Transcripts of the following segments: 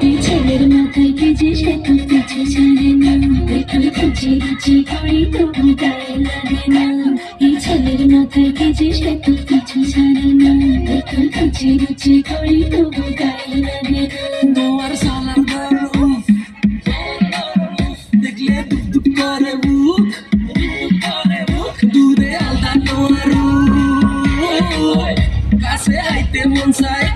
ছেলের মাথায় যে সে তো পিছু ছাড়ে না একটু খুঁজে খুঁজে করি তবু গায়ে লাগে না। এই ছেলের মাথায় যে সে তো পিছু ছাড়ে না একটু খুঁজে খুঁজে করি তবু গায়ে লাগে না। সালাম দেখলে দূরে আলদা রূপ। কাছে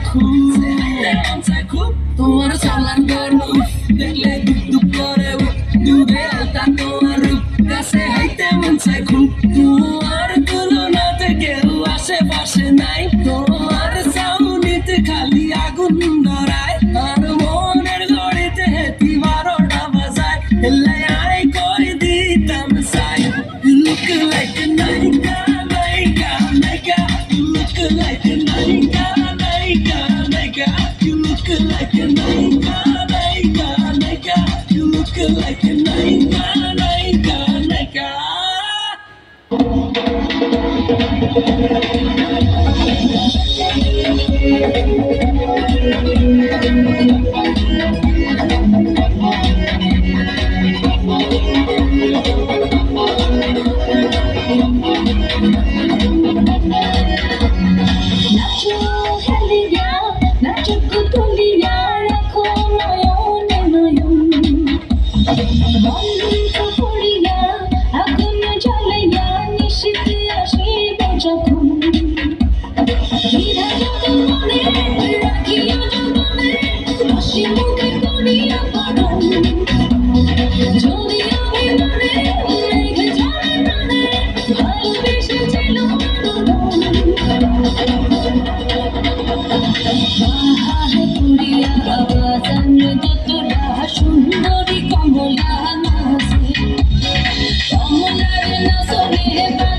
খুব, মন খুব। তোমার উফ দেখলে দুক করে দূরে আলদা তোমার কাছে আইতে মন নাই তোমার খালি আগুন ধরায় আর মনের গড়িতে হেতি বারোটা বাজায় হেলে আই কই দিতাম সাই You look